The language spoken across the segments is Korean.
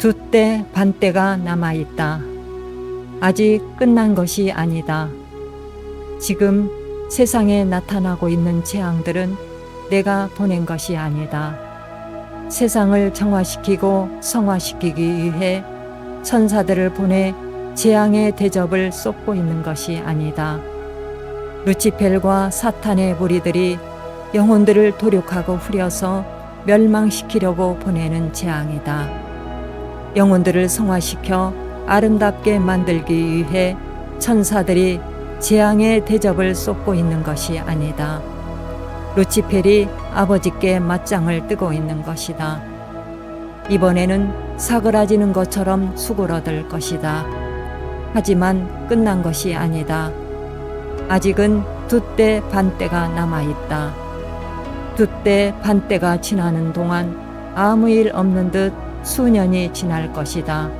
두 때 반때가 남아 있다. 아직 끝난 것이 아니다. 지금 세상에 나타나고 있는 재앙들은 내가 보낸 것이 아니다. 세상을 정화시키고 성화시키기 위해 천사들을 보내 재앙의 대접을 쏟고 있는 것이 아니다. 루치펠과 사탄의 무리들이 영혼들을 도륙하고 후려서 멸망시키려고 보내는 재앙이다. 영혼들을 성화시켜 아름답게 만들기 위해 천사들이 재앙의 대접을 쏟고 있는 것이 아니다. 루치펠이 아버지께 맞짱을 뜨고 있는 것이다. 이번에는 사그라지는 것처럼 수그러들 것이다. 하지만 끝난 것이 아니다. 아직은 두 때 반때가 남아 있다. 두 때 반때가 지나는 동안 아무 일 없는 듯 수년이 지날 것이다.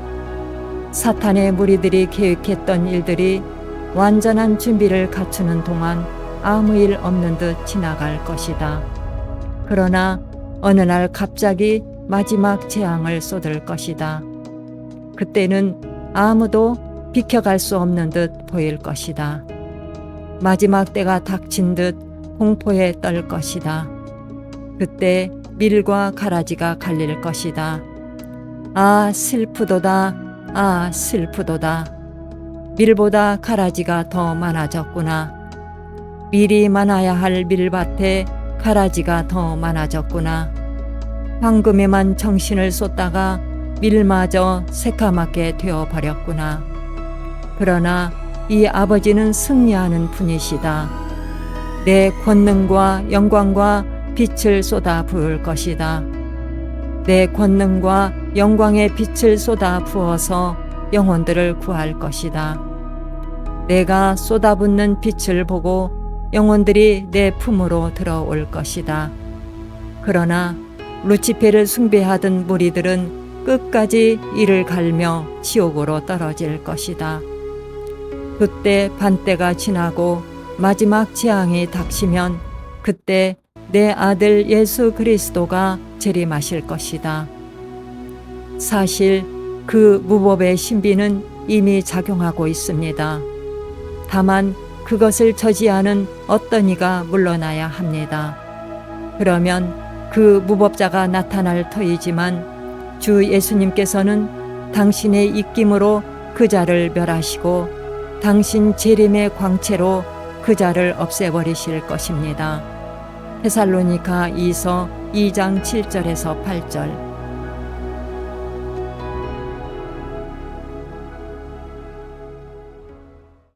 사탄의 무리들이 계획했던 일들이 완전한 준비를 갖추는 동안 아무 일 없는 듯 지나갈 것이다. 그러나 어느 날 갑자기 마지막 재앙을 쏟을 것이다. 그때는 아무도 비켜갈 수 없는 듯 보일 것이다. 마지막 때가 닥친 듯 공포에 떨 것이다. 그때 밀과 가라지가 갈릴 것이다. 아, 슬프도다. 아, 슬프도다. 밀보다 가라지가 더 많아졌구나. 밀이 많아야 할 밀밭에 가라지가 더 많아졌구나. 황금에만 정신을 쏟다가 밀마저 새까맣게 되어버렸구나. 그러나 이 아버지는 승리하는 분이시다. 내 권능과 영광과 빛을 쏟아 부을 것이다. 내 권능과 영광의 빛을 쏟아 부어서 영혼들을 구할 것이다. 내가 쏟아붓는 빛을 보고 영혼들이 내 품으로 들어올 것이다. 그러나 루치페를 숭배하던 무리들은 끝까지 이를 갈며 지옥으로 떨어질 것이다. 그때 반때가 지나고 마지막 재앙이 닥치면 그때 내 아들 예수 그리스도가 재림하실 것이다. 사실 그 무법의 신비는 이미 작용하고 있습니다. 다만 그것을 저지하는 어떤 이가 물러나야 합니다. 그러면 그 무법자가 나타날 터이지만 주 예수님께서는 당신의 입김으로 그 자를 멸하시고 당신 재림의 광채로 그 자를 없애버리실 것입니다. 테살로니가 2서 2장 7절에서 8절